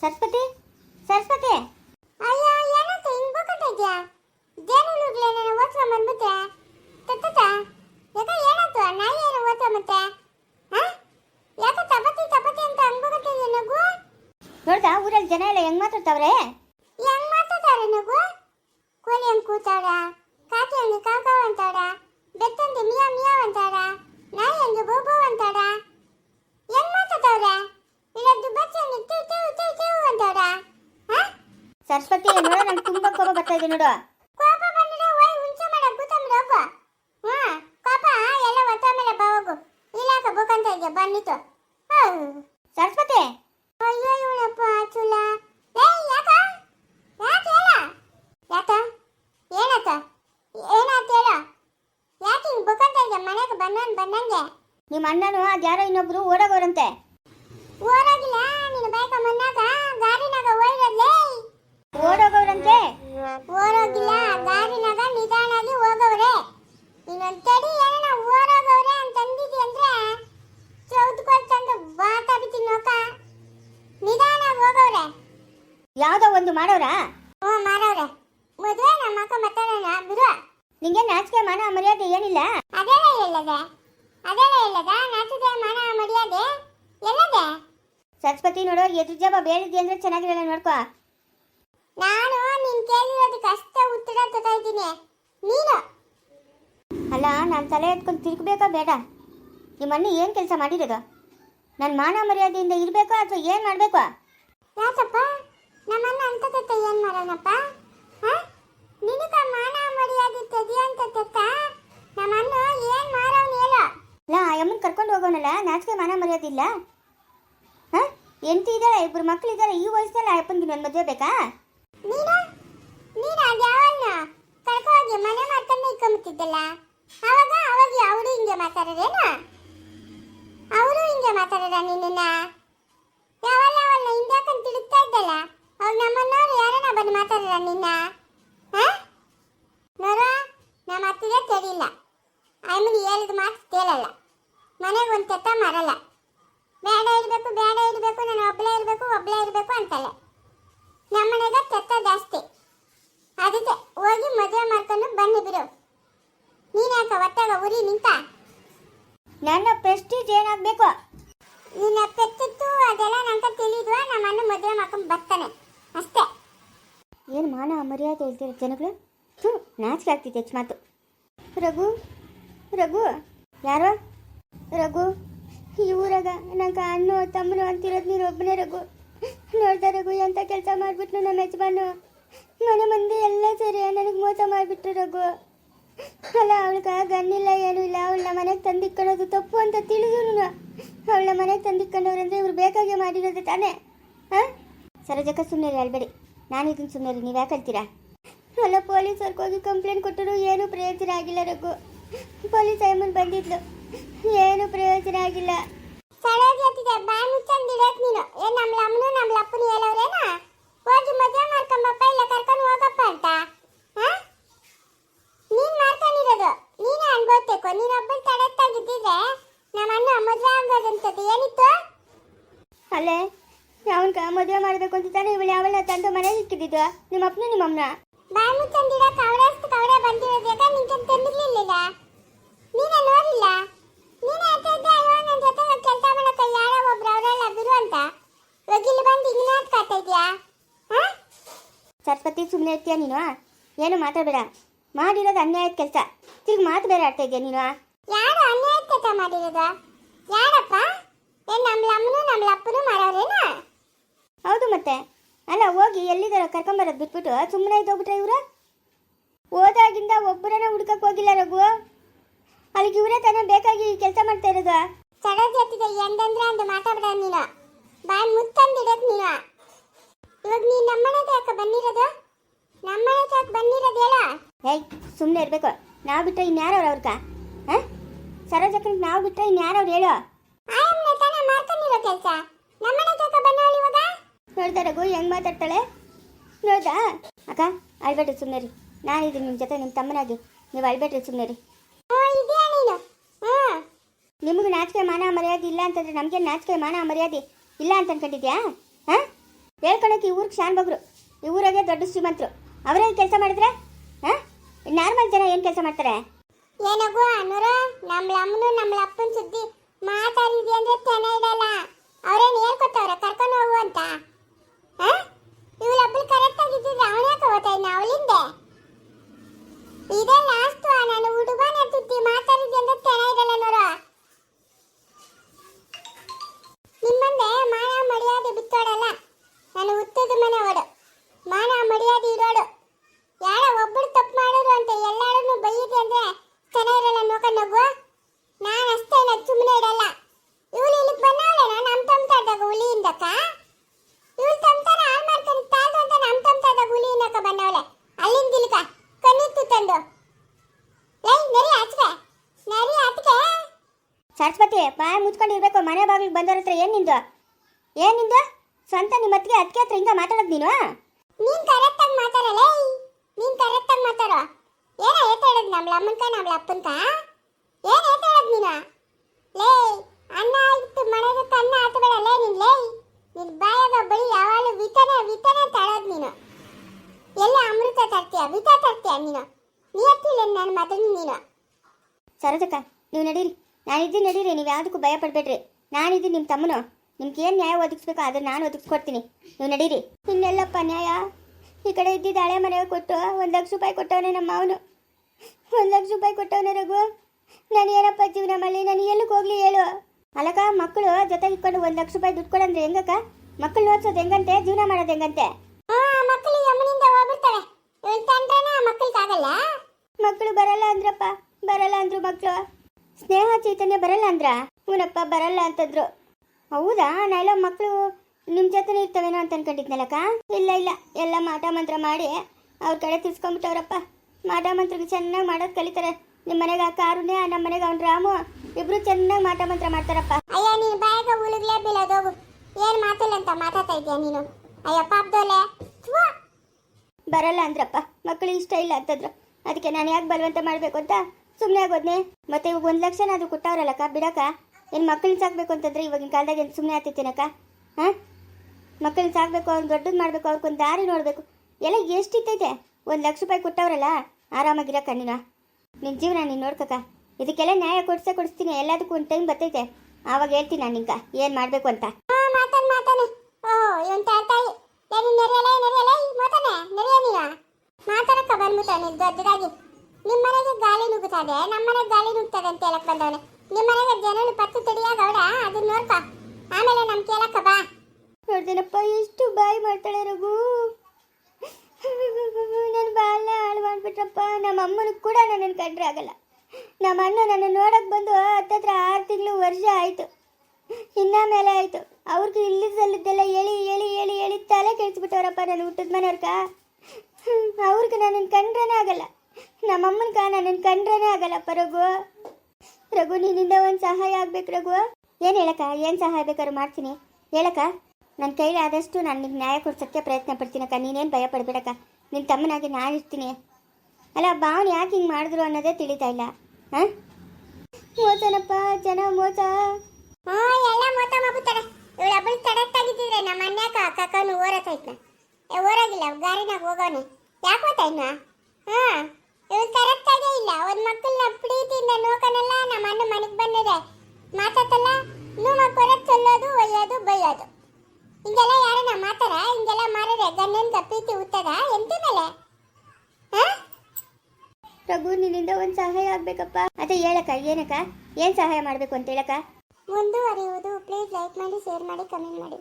ಸರಸ್ವತಿ? ಸರಸ್ವತಿ? ಅಯ್ಯ ಏನಂತ ಹಿಂಗ್ ಬಕಟ ಇದ್ಯಾ ಜೇನುಳುಗ್ಲೆ ನಾನು ಓದ್ಸ ಬಂದ್ಬಿಟ್ಟೆ ತತ್ತತ ಯಾಕ ಏನಾಯ್ತು? ನಾಯಿ ಏನು ಓದ್ಸ ಮತ್ತೆ ಹಾ? ಯಾಕ ತಪತಿ ತಪತಿ ಅಂತ ಅನ್ಬಕಟ್ಟಿದ್ಯ ನಗು? ನೋಡ್ದಾ ಊರಲ್ಲಿ ಜನ ಎಲ್ಲ ಹೆಂಗ್ ಮಾತಾಡ್ತಾವ್ರೆ? ಬಂದಿತ್ತು ಸರಸ್ವತಿ. ಅಯ್ಯೋ ಇವಳಪ್ಪ ಚುಲ ಯಾಕ? ಯಾಕ ಹೇಳ? ಯಾಕ? ಏನಕ್ಕ ಏನಾತ ಹೇಳ? ಯಾಕೆ ಹಿಂಗ್ ಬೇಕಂತ ಮನೆಗೆ ಬಂದನ್ ಬಂದಂಗೆ? ನಿಮ್ಮ ಅಣ್ಣನು ಅದ್ಯಾರೋ ಇನ್ನೊಬ್ರು ಓಡೋಗೋರಂತೆ. ಓಡೋಗಿಲ್ಲ? ನಿನ್ನ ಬೈಕ ಮನ್ನಾಗ ಗಾಡಿನಾಗ ಒಯ್ರದ್ಲೇ ಓಡೋಗೋರಂತೆ? ಓಡೋಗಿಲ್ಲ. ಗಾಡಿನಾಗ ನಿಧಾನಾಗಿ ಹೋಗೋರೆ ಇನ್ನೊಂದ್ ತಡಿ ಏನನ ಓಡೋಗವ್ರೆ ಅಂತ ಅಂದಿದ್ದಿ ಅಂದ್ರೆ ಚೌದ್ಕೊಳ್ ತಂದು ಬಾತಾಬಿತಿ ನೋಕ ನಿಧಾನಾಗಿ ಹೋಗವ್ರೆ ಒಂದು ಮಾಡೋರಾ? ಹ್ಞೂ ಮಾಡೋರೆ ಮದುವೆ ನಮ್ಮ ಅಕ್ಕ ಮಾತಾಡೋಣ ಬಿಡು ನಿಂಗೆ ನಾಚಿಕೆ ಮಾನ ಮರ್ಯಾದೆ ಏನಿಲ್ಲ? ಅದೆಲ್ಲ ಇಲ್ಲದೆ? ಅದೆಲ್ಲ ಇಲ್ಲದೆ? ನಾಚಿಕೆ ಮಾನ ಮರ್ಯಾದೆ ಎಲ್ಲದೆ? ಸರಸ್ವತಿ ನೋಡು ಎದುರು ಜಬ ಬೇಡಿದ್ದೆ ಅಂದ್ರೆ ಚೆನ್ನಾಗಿರಲ್ಲ ನೋಡ್ಕೋ. ನಾನು ನೀನ್ ಕೇಳಿರೋದಕ್ಕೆ ಅಷ್ಟ ಉತ್ತರ ತಗೋತಾ ಇದ್ದೀನಿ. ನೀನು? ಅಲ್ಲ ನಾನು ತಲೆ ಎತ್ಕೊಂಡು ತಿರುಗಬೇಕಾ ಬೇಡ? ನಿಮ್ಮ ಅಣ್ಣ ಏನು ಕೆಲಸ ಮಾಡಿರೋದು? ನನ್ನ ಮಾನ ಮರ್ಯಾದೆಯಿಂದ ಇರಬೇಕಾ ಅಥವಾ ಏನು ಮಾಡಬೇಕು? ಯಾಕಪ್ಪ? ನಮ್ಮನ್ನ ಅಂತಕತ್ತ ಏನ್ ಮಾಡೋಣಪ್ಪ? ಹ? ನಿನಗ ಮಾನ ಮರ್ಯಾದೆ ತೆಗಿಯಂತ ತತ್ತ? ನಮ್ಮನ್ನ ಏನ್ ಮಾರವ್ನ ಹೇಳ. ಅಲ್ಲ ಯಮ್ಮನ್ ಕರ್ಕೊಂಡು ಹೋಗೋನಲ್ಲ ನಾಚಿಕೆ ಮಾನ ಮರ್ಯಾದೆ ಇಲ್ಲ? ಹಾಂ? ಎಂತ ಇದ್ದಾಳೆ ಇಬ್ರು ಮಕ್ಳು ಇದ್ದಾರೆ ಈ ವಯಸ್ಸಲ್ಲಿ ಅಪ್ಪನಿಗೆ ನನ್ನ ಮದುವೆ ಬೇಕಾ? ನೀನು? ನೀನು ಅದ್ಯಾವನ್ನ ಕರ್ಕೊ ಹೋಗಿ ಮನೆ ಮಾಡ್ಕೊಂಡು ಇಟ್ಕೊಂಬಿಟ್ಟಿದ್ದಲ್ಲ ಅವಾಗ ಅವಾಗ ಅವರು ಹಿಂಗೆ ಮಾತಾಡೋದೇನು? ಅವರು ಹಿಂಗೆ ಮಾತಾಡೋದ ನಿನ್ನ ಯಾವಲ್ಲ ಅವನ್ನ ಹಿಂದ್ಯಾಕಂತ ತಿಳಿತಾ ಇದ್ದಲ್ಲ? ಅವ್ರು ನಮ್ಮನ್ನವ್ರು ಯಾರನ್ನ ಬಂದು ಮಾತಾಡ್ರ ನಿನ್ನ? ಹಾ? ನೋಡ ನಮ್ಮ ಅತ್ತಿಗೆ ತೆರಿಲ್ಲ ಆಮೇಲೆ ಹೇಳಿದ ಮಾತು ಕೇಳಲ್ಲ. ಮನೆಗೆ ಒಂದು ತೆತ್ತ ಮರಲ್ಲ. ಬೇಡ ಇರಬೇಕು ಬೇಡ ಇರಬೇಕು ನಾನು ಒಬ್ಬಳೇ ಇರಬೇಕು ಒಬ್ಬಳೇ ಇರಬೇಕು ಅಂತಾಳೆ ನಮ್ಮನೆಗೆ ತೆತ್ತ ಜಾಸ್ತಿ. ಅದಕ್ಕೆ ಹೋಗಿ ಮದುವೆ ಮಾಡ್ಕೊಂಡು ಬನ್ನಿ ಬಿಡು. ನೀನ್ಯಾಕ ಒತ್ತಾಗ ಉರಿ ನಿಂತ? ನನ್ನ ಪ್ರೆಸ್ಟೀಜ್ ಏನಾಗಬೇಕು? ನಿನ್ನ ಪೆತ್ತಿತ್ತು ಅದೆಲ್ಲ ನಂಗೆ ತಿಳಿದ್ವಾ ನಮ್ಮನ್ನು ಮದುವೆ ಮಾಡ್ಕೊಂಡು ಬರ್ತಾನೆ. ಅಷ್ಟೇ. ಏನು ಮಾನ ಮರ್ಯಾದೆ ಹೇಳ್ತೀರ ಜನಗಳು? ಹ್ಞೂ ನಾಚಿಕೆ ಆಗ್ತಿತ್ತು ಹೆಚ್ಚು ಮಾತು. ರಘು ರಘು, ಯಾರೋ? ರಘು, ಈ ಊರಾಗ ನಂಗೆ ಅಣ್ಣು, ತಮ್ಮನು ಅಂತಿರೋದು ನೀನು ಒಬ್ಬನೇ ರಘು. ನೋಡ್ದ ರಘು ಎಂಥ ಕೆಲಸ ಮಾಡಿಬಿಟ್ನು ನಮ್ಮ ಯಜಮಾನು. ಮನೆ ಮಂದಿ ಎಲ್ಲ ಸರಿ ನನಗೆ ಮೋಸ ಮಾಡಿಬಿಟ್ರು ರಘು. ಅಲ್ಲ, ಅವಳಿಗೆ ಗನ್ನಿಲ್ಲ ಏನೂ ಇಲ್ಲ. ಅವಳನ್ನ ಮನೆಗೆ ತಂದಿಕ್ಕೊಳ್ಳೋದು ತಪ್ಪು ಅಂತ ತಿಳಿದ್ರು ಅವಳನ್ನ ಮನೆಗೆ ತಂದಿಕ್ಕೊಂಡವ್ರಂದ್ರೆ ಇವ್ರು ಬೇಕಾಗೆ ಮಾಡಿರೋದು ತಾನೇ? ಹಾಂ ಸರೋಜಕ್ಕ ಸುಮ್ಮನೆ ಹೇಳ್ಬೇಡಿ. ನಾನು ಇದನ್ನು ಸುಮ್ಮನೆ ನೀವು ಯಾಕೆ ಹೇಳ್ತೀರಾ ಅಲ್ಲ ಪೊಲೀಸರ್ಗೆ ಹೋಗಿ ಕಂಪ್ಲೇಂಟ್ ಕೊಟ್ಟರು ಏನು ಪ್ರಯೋಜನ ಆಗಿಲ್ಲ ರಘು. ಪೊಲೀಸ್ ಐಮನ್ ಬಂದಿದ್ಲು. ಏನು ಪ್ರಯೋಜನ ಆಗಿಲ್ಲ. ಸರೋಜಿ ಬಾಯಿ ಇಡಕ್ ನೀನು ಏನ್ ನಮ್ಮ ಅಮ್ಮನು ನಮ್ಮ ಅಪ್ಪನು ಹೇಳವ್ರೇನ ಹೋಗಿ ಮದುವೆ ಮಾಡ್ಕೊಂಬಪ್ಪ ಇಲ್ಲ ಕರ್ಕೊಂಡು ಹೋಗಪ್ಪ ಅಂತ ಹಾ ನೀನ್ ಮಾಡ್ಕೊಂಡಿರೋದು ನೀನೇ ಅನ್ಬೋಬೇಕು ನೀನೊಬ್ಬ ತಡೆತ್ತಾಗಿದ್ದಿದ್ರೆ ನಮ್ಮ ಅಣ್ಣ ಮದುವೆ ಆಗೋದಂತದ್ದು ಏನಿತ್ತು ಅಲ್ಲೇ ಅವನ್ಕ ಮದುವೆ ಮಾಡಬೇಕು ಅಂತ ತಾನೇ ಇವಳು ಅವಳನ್ನ ತಂದು ಮನೆಗೆ ಇಕ್ಕಿದ್ದು? ನಿಮ್ಮ ಅಪ್ಪನ ನಿಮ್ಮ ಅಮ್ಮನ? ಬಾಯಿ ಮುಚ್ಚಂದಿರ ಕವಡೆಷ್ಟು ಕವಡೆ ಬಂದಿರೋದು ಯಾಕ ನಿಂಗೆ ತಂದಿರ್ಲಿಲ್ಲ? ನೀನೇ ನೋಡಿಲ್ಲ ನೀನೇ ಅಂತ ಇದ್ದೆ ಅಯ್ಯೋ ನನ್ನ ಜೊತೆ ಕೆಲಸ ಮಾಡಕ್ಕೆ ಯಾರೋ ಒಬ್ರು ಅವರೆಲ್ಲ ಬಿರು ಅಂತ. ಇವಾಗ ಇಲ್ಲಿ ಬಂದು ಇಲ್ಲಿ ನಾಟ್ಕಾಡ್ತಾ ಇದೆಯಾ ಹಾ? ಸರಸ್ವತಿ ಸುಮ್ಮನೆ ಇರ್ತೀಯ ನೀನು ಏನು ಮಾತಾಡಬೇಡ ಮಾಡಿರೋದು ಅನ್ಯಾಯದ ಕೆಲಸ. ತಿರ್ಗಿ ಮಾತು ಬೇರೆ ಆಡ್ತಾ ಇದೆಯಾ ನೀನು ಯಾರು ಅನ್ಯಾಯದ ಕೆಲಸ ಮಾಡಿರೋದು? ಯಾರಪ್ಪ? ನಮ್ಮ ಅಮ್ಮನು ನಮ್ಮ ಅಪ್ಪನು ಮಾಡೋರೇನ ಹೌದು ಮತ್ತೆ. ಅಲ್ಲ ಹೋಗಿ ಎಲ್ಲಿದ್ದಾರೋ ಕರ್ಕೊಂಬರೋದು ಬಿಟ್ಬಿಟ್ಟು ಸುಮ್ಮನೆ ಇದ್ದೋಗ್ಬಿಟ್ರೆ ಇವ್ರ? ಹೋದಾಗಿಂದ ಒಬ್ಬರನ್ನ ಹುಡ್ಕಕ್ಕೆ ಹೋಗಿಲ್ಲ ರಘು. ಅಲ್ಲಿಗೆ ಇವರೇ ತಾನೇ ಬೇಕಾಗಿ ಕೆಲಸ ಮಾಡ್ತಾ ಇರೋದು. ಸಡನ್ ಜೊತೆಗೆ ಎಂದಂದ್ರೆ ಅಂದು ಮಾತಾಡ ನೀನು. ಬಾಯ್ ಮುತ್ತಂದಿಡಕ್ ನೀನು. ಇವಾಗ ನೀನ್ ನಮ್ಮನೆ ಯಾಕೆ ಬಂದಿರೋದು? ನಮ್ಮನೆ ಯಾಕೆ ಬಂದಿರೋದು ಹೇಳ. ಏಯ್ ಸುಮ್ಮನೆ ಇರಬೇಕು. ನಾವು ಬಿಟ್ಟರೆ ಇನ್ಯಾರವ್ರು ಅವ್ರಕ ಹಾಂ? ಸರೋಜಕ್ಕನಿಗೆ ನಾವು ಬಿಟ್ಟರೆ ಇನ್ಯಾರವ್ರು ಹೇಳು? ಆಯಮ್ಮನೆ ತಾನೇ ಮಾಡ್ಕೊಂಡಿರೋ ಕೆಲಸ. ನಮ್ಮನೆ ಯಾಕೆ ಬಂದವಳು ನೋಡ್ತಾ ರಘು ಹೆಂಗ್ ಮಾತಾಡ್ತಾಳೆ? ನೋಡ್ದಾ? ಅಕ್ಕ ಅಳ್ಬೇಡ್ರಿ ಸುಮ್ಮನೆ ರೀ ನಾನಿದ್ದೀನಿ ನಿಮ್ಮ ಜೊತೆ ನಿಮ್ಮ ತಮ್ಮನಾಗಿ. ನೀವು ಅಳ್ಬೇಡ್ರಿ ಸುಮ್ಮನೆ ರೀ ನಿಮಗೆ ನಾಚಿಕೆ ಮಾನ ಮರ್ಯಾದೆ ಇಲ್ಲ ಅಂತಂದ್ರೆ ನಮಗೆ ನಾಚಿಕೆ ಮಾನ ಮರ್ಯಾದೆ ಇಲ್ಲ ಅಂತ ಅನ್ಕೊಂಡಿದ್ಯಾ ಹಾಂ? ಹೇಳ್ಕೊಳಕ್ಕೆ ಈ ಊರಿಗೆ ಶಾನ್ ಬಗ್ರು. ಈ ಊರಾಗೆ ದೊಡ್ಡ ಶ್ರೀಮಂತರು. ಅವರೇ ಕೆಲಸ ಮಾಡಿದ್ರೆ? ಹಾಂ? ನಾರ್ಮಲ್ ಜನ ಏನು ಕೆಲಸ ಮಾಡ್ತಾರೆ? ಏನಗೋ ಅನುರ ನಮ್ಮ ಅಮ್ಮನು ನಮ್ಮ ಅಪ್ಪನ ಸುದ್ದಿ ಮಾತಾಡಿದ್ಯಾ ಅಂದ್ರೆ ತೆನ ಇಡಲ್ಲ ಅವ್ರೇನ್ ಹೇಳ್ಕೊತವ್ರೆ ಕರ್ಕೊಂಡು ಹೋಗು ಅಂತ ಇವಳೊಬ್ಬಳು ಕರೆಕ್ಟ್ ಆಗಿದ್ದಿದ್ರೆ ಅವನೇ ತಗೋತಾ ಇದ್ನ ಅವಳಿಂದೆ ಇದೇ ಲಾಸ್ಟ್ ನಾನು ಹುಡುಗನ ಸುದ್ದಿ ಮಾತಾಡಿದ್ವಿ ಅಂದ್ರೆ ತೆನ ಇಡಲ್ಲ ನೋರ ನಿಮ್ಮಂದೆ ಮಾನ ಮರ್ಯಾದೆ ಬಿತ್ತೋಡಲ್ಲ ನಾನು ಹುತ್ತದ ಮನೆ ಓಡು ಮಾನ ಮರ್ಯಾದೆ ಇರೋಡು ಯಾರ ಒಬ್ಬರು ತಪ್ಪು ಮಾಡಿದ್ರು ಅಂತ ಎಲ್ಲಾರನ್ನು ಬೈಯಿದೆ ಅಂದ್ರೆ ಚೆನ್ನಾಗಿರಲ್ಲ ನೋಡ್ಕೊಂಡು ನಗು ನಾನು ಅಷ್ಟೇ ನಾನು ಸುಮ್ಮನೆ ಇರಲ್ಲ ಇವಳು ಇಲ್ಲಿಗೆ ಬಂದವಳೇನ ನಮ್ಮ ತಮ್ತಾದಾಗ ಹುಲಿಯಿಂದಕ್ಕ ಇವಳು ತಮ್ತಾನ ಹಾಳು ಮಾಡ್ಕೊಂಡು ತಾಳ್ದು ಅಂತ ನಮ್ಮ ತಮ್ತಾದಾಗ ಹುಲಿಯಿಂದಕ್ಕ ಬಂದವಳೆ ಅಲ್ಲಿಂದ ಇಲ್ಕ ಕಣ್ಣಿತ್ತು ತಂದು ಲೈ ನರಿ ಆಚೆ ನರಿ ಆಚೆ ಸರಸ್ವತಿ ಮುಚ್ಕೊಂಡು ಇರಬೇಕು ಮನೆ ಬಾಗಿಲಿಗೆ ಬಂದವ್ರ ಹತ್ರ ಏನು ನಿಂದು? ಏನು ನಿಂದು? ಸ್ವಂತ ನಿಮ್ಮ ಅತ್ತಿಗೆ ಅದಕ್ಕೆ ಹತ್ರ ಹಿಂಗೆ ಮಾತಾಡೋದು ನೀನು? ನೀನು ಕರೆಕ್ಟಾಗಿ ಮಾತಾಡಲೇ ನೀನ್ ಕರೆಕ್ಟಾಗಿ ಮಾತಾಡೋ. ಏನ ಏತಾಡೋದು ನಮ್ಮ ಅಮ್ಮನ್ಕ ನಮ್ಮ ಅಪ್ಪನ್ಕ? ಏನ್ ಏತಾಡೋದು ನೀನು? ಲೇ ಅನ್ನ ಇತ್ತು ಮನೆಗೆ ಕನ್ನ ಆತ ಬೇಡ ಲೇ ನೀನ್ ಲೇ! ನಿನ್ ಬಾಯಾಗ ಬಳಿ ಯಾವಾಗಲೂ ವಿತನ ವಿತನೆ ತಾಳೋದು ನೀನು. ಎಲ್ಲ ಅಮೃತ ತರ್ತೀಯ ವಿತ ತರ್ತೀಯ ನೀನು. ನಿಯತ್ತಿಲ್ಲ ನನ್ನ ಮಾತಾಡಿ ನೀನು? ಸರೋಜಕ್ಕ ನೀವು ನಡೀರಿ. ನಾನಿದ್ದೀನಿ ನಡೀರಿ ನೀವು ಯಾವುದಕ್ಕೂ ಭಯ ಪಡಬೇಡ್ರಿ ನಾನಿದ್ದೀನಿ ನಿಮ್ಮ ತಮ್ಮನು. ನಿಮ್ಗೆ ಏನು ನ್ಯಾಯ ಒದಗಿಸ್ಬೇಕು ಅದನ್ನು ನಾನು ಒದಗಿಸ್ಕೊಡ್ತೀನಿ. ನೀವು ನಡೀರಿ. ಇನ್ನೆಲ್ಲಪ್ಪ ನ್ಯಾಯ? ಈ ಕಡೆ ಇದ್ದಿದ್ದು ಹಳೆ ಮನೆಗೆ ಕೊಟ್ಟು ಒಂದು ಲಕ್ಷ ರೂಪಾಯಿ ಕೊಟ್ಟವನೇ ನಮ್ಮ ಅವನು ಒಂದು ಲಕ್ಷ ರೂಪಾಯಿ ಕೊಟ್ಟವನೇ ರಘು. ನಾನು ಏನಪ್ಪ ಜೀವನ ಮಾಡಲಿ? ನಾನು ಎಲ್ಲಿಗೆ ಹೋಗ್ಲಿ ಹೇಳು. ಅಲ್ಲಕ್ಕ ಮಕ್ಕಳು ಜೊತೆಗೆ ಇಟ್ಕೊಂಡು ಒಂದು ಲಕ್ಷ ರೂಪಾಯಿ ದುಡ್ಡು ಕೊಡಂದ್ರೆ ಹೆಂಗಕ್ಕ? ಮಕ್ಕಳು ಓದಿಸೋದು ಹೆಂಗಂತೆ? ಜೀವನ ಮಾಡೋದು ಹೆಂಗಂತೆ? ಮಕ್ಕಳು ಯಮ್ಮನಿಂದ ಹೋಗ್ಬಿಡ್ತವೆ. ಮಕ್ಕಳಿಗಾಗಲ್ಲ ಮಕ್ಕಳು ಬರಲ್ಲ ಅಂದ್ರಪ್ಪ. ಬರಲ್ಲ ಅಂದ್ರು ಮಕ್ಕಳು ಸ್ನೇಹ ಚೈತನ್ಯ ಬರಲ್ಲ ಅಂದ್ರ? ಹೂನಪ್ಪ ಬರಲ್ಲ ಅಂತಂದ್ರು. ಹೌದಾ? ನಾಯ್ಲೋ ಮಕ್ಕಳು ನಿಮ್ಮ ಜೊತೆನೇ ಇರ್ತವೇನೋ ಅಂತ ಅನ್ಕೊಂಡಿದ್ನಲ್ಲಕ್ಕ? ಇಲ್ಲ ಇಲ್ಲ. ಎಲ್ಲ ಮಾಟ ಮಂತ್ರ ಮಾಡಿ ಅವ್ರ ಕಡೆ ತಿರ್ಸ್ಕೊಂಬಿಟ್ಟವ್ರಪ್ಪ ಮಾಟ ಮಂತ್ರ ಚೆನ್ನಾಗಿ ಮಾಡೋದು ಕಲಿತಾರೆ. ನಿಮ್ಮ ಮನೆಗೆ ಆ ಕಾರುನೇ ನಮ್ಮ ಮನೆಗೆ ಅವ್ನ ರಾಮು. ಇಬ್ರು ಚೆನ್ನಾಗಿ ಮಾಟ ಮಂತ್ರ ಮಾಡ್ತಾರಪ್ಪ. ಅಯ್ಯ ನೀ ಬಾಯಾಗ ಉಳುಗ್ಲೇ ಬೀಳೋದೋಗು. ಏನು ಮಾತಿಲ್ಲ ಅಂತ ಮಾತಾಡ್ತಾ ಇದೀಯ ನೀನು? ಅಯ್ಯಪ್ಪ ಅಬ್ದೋಲೆ ಬರಲ್ಲ ಅಂದ್ರಪ್ಪ. ಮಕ್ಕಳು ಇಷ್ಟ ಇಲ್ಲ ಅಂತಂದ್ರು. ಅದಕ್ಕೆ ನಾನು ಯಾಕೆ ಬಲವಂತ ಮಾಡಬೇಕು ಅಂತ ಸುಮ್ಮನೆ ಆಗೋದ್ನೆ ಮತ್ತೆ ಇವಾಗ ಒಂದು ಲಕ್ಷನಾದ್ರೂ ಕೊಟ್ಟವ್ರಲ್ಲಕ್ಕ, ಬಿಡಕ್ಕ? ಏನು ಮಕ್ಕಳನ್ನ ಸಾಕಬೇಕು ಅಂತಂದ್ರೆ ಇವಾಗಿನ ಕಾಲದಾಗ ಏನು ಸುಮ್ಮನೆ ಆಗ್ತಿತ್ತೇನಕ್ಕ ಹಾಂ? ಮಕ್ಕಳನ್ನ ಸಾಕಬೇಕು ಅವ್ರು ದೊಡ್ಡದು ಮಾಡಬೇಕು ಅವ್ರಿಗೊಂದು ದಾರಿ ನೋಡಬೇಕು. ಎಲ್ಲ ಎಷ್ಟಿತ್ತೈತೆ? ಒಂದು ಲಕ್ಷ ರೂಪಾಯಿ ಕೊಟ್ಟವ್ರಲ್ಲ? ಆರಾಮಾಗಿರಕ್ಕ ನೀನು. ನಿನ್ನ ಜೀವನ ನೀನು ನೋಡ್ಕಕ್ಕ. ಇದಕ್ಕೆಲ್ಲ ನ್ಯಾಯ ಕೊಡಿಸೇ ಕೊಡಿಸ್ತೀನಿ. ಎಲ್ಲದಕ್ಕೂ ಒಂದು ಟೈಮ್ ಬರ್ತೈತೆ. ಆವಾಗ ಹೇಳ್ತೀನಿ ನಾನು ನಿಂಗೆ ಏನು ಮಾಡಬೇಕು ಅಂತ. ಮಾತಾಡಕ್ಕ, ಬಂದ್ಬಿಟ್ಟ ನೀನು ದೊಡ್ಡದಾಗಿ. ನಿಮ್ಮ ಮನೆಗೆ ಗಾಳಿ ನುಗ್ಗುತ್ತದೆ ನಮ್ಮ ಮನೆಗೆ ಗಾಳಿ ನುಗ್ತದೆ ಅಂತ ಹೇಳಕ್ ಬಂದವನೆ. ನಿಮ್ಮ ಮನೆಗೆ ಪತ್ತು ತಡಿಯಾಗ ಅದನ್ನ ನೋಡ್ಕ. ಆಮೇಲೆ ನಮ್ ಕೇಳಕ್ಕ ಬಾ. ನೋಡ್ದೇನಪ್ಪ ಎಷ್ಟು ಬಾಯಿ ಮಾಡ್ತಾಳೆ ರಘು. ನನ್ನ ಬಾಲ್ಯ ಹಾಳು ಮಾಡ್ಬಿಟ್ರಪ್ಪ. ನಮ್ಮ ಅಮ್ಮನ ಕೂಡ ನನ್ನನ್ನು ಕಂಡ್ರೆ ಆಗಲ್ಲ. ನಮ್ಮ ಅಣ್ಣ ನನ್ನ ನೋಡಕ್ ಬಂದು ಹತ್ತತ್ರ ಆರು ತಿಂಗಳು ವರ್ಷ ಆಯಿತು. ಇನ್ನ ಮೇಲೆ ಆಯಿತು. ಅವ್ರಿಗೆ ಇಲ್ಲಿ ಸಲ್ಲಿದ್ದೆಲ್ಲ ಎಳಿ ಎಳಿ ಎಳಿ ಎಳಿ ತಲೆ ಕೆಡಿಸ್ಬಿಟ್ಟವ್ರಪ್ಪ ನನ್ನ ಹುಟ್ಟಿದ ಮನೆಯವ್ರಕ ಅವ್ರಿಗೆ ನನ್ನನ್ನು ಕಂಡ್ರೇನೆ ಆಗಲ್ಲ. ನಮ್ಮ ಕಾಣ ನನ್ನನ್ನು ಕಂಡ್ರೇನೆ ಆಗಲ್ಲಪ್ಪ ರಘು. ರಘು, ನಿನ್ನಿಂದ ಒಂದು ಸಹಾಯ ಆಗ್ಬೇಕು ರಘು. ಏನು ಹೇಳಕ್ಕ, ಏನು ಸಹಾಯ ಬೇಕಾದ್ರೂ ಮಾಡ್ತೀನಿ. ಹೇಳಕ್ಕ ನನ್ನ ಕೈಲಿ ಆದಷ್ಟು ನಾನು ನಿಮ್ಗೆ ನ್ಯಾಯ ಕೊಡ್ಸೋಕ್ಕೆ ಪ್ರಯತ್ನ ಪಡ್ತೀನಕ್ಕ ನೀನೇನು ಭಯ ಪಡ್ಬೇಡಕ್ಕ. ನಿನ್ನ ತಮ್ಮನಾಗಿ ನಾನು ಇರ್ತೀನಿ. ಅಲ್ಲ, ಭಾವನ ಯಾಕೆ ಹಿಂಗೆ ಮಾಡಿದ್ರು ಅನ್ನೋದೇ ತಿಳಿತಾ ಇಲ್ಲ. ಹಾಂ? ಮೋಸನಪ್ಪ, ಜನ ಮೋಸ. ಹಾಂ ಎಲ್ಲ ಮಾಡ್ಬಿಡ್ತಾರೆ ಇವಳು ನಮ್ಮ ಹೋಗೋನೆ ಯಾಕೆ ಇನ್ನ ಹಾ. ಇವಳು ಕರೆಕ್ಟಾಗೇ ಇಲ್ಲ. ಒಂದ್ ಮಕ್ಕಳನ್ನ ಪ್ರೀತಿಯಿಂದ ನೋಕನಲ್ಲ ನಮ್ಮ ಅಣ್ಣ ಮನೆಗೆ ಬಂದಿದೆ. ಮಾತಾತಲ್ಲ ನೀವು ಮಕ್ಕಳ ಚೊಲ್ಲೋದು ಒಯ್ಯೋದು ಬೈಯೋದು. ಹಿಂಗೆಲ್ಲ ಯಾರನ್ನ ಮಾತಾರ ಹಿಂಗೆಲ್ಲ ಮಾಡಿದ್ರೆ ಗಂಡನ ಪ್ರೀತಿ ಉತ್ತದ ಎಂತ ಮೇಲೆ? ಹಾ? ರಘು ನಿನ್ನಿಂದ ಒಂದು ಸಹಾಯ ಆಗ್ಬೇಕಪ್ಪ. ಅದೇ ಹೇಳಕ್ಕ ಏನಕ್ಕ? ಏನು ಸಹಾಯ ಮಾಡಬೇಕು ಅಂತ ಹೇಳಕ್ಕ? ಮುಂದುವರಿಯುವುದು. ಪ್ಲೀಸ್ ಲೈಕ್ ಮಾಡಿ ಶೇರ್ ಮಾಡಿ ಕಮೆಂಟ್ ಮಾಡಿ.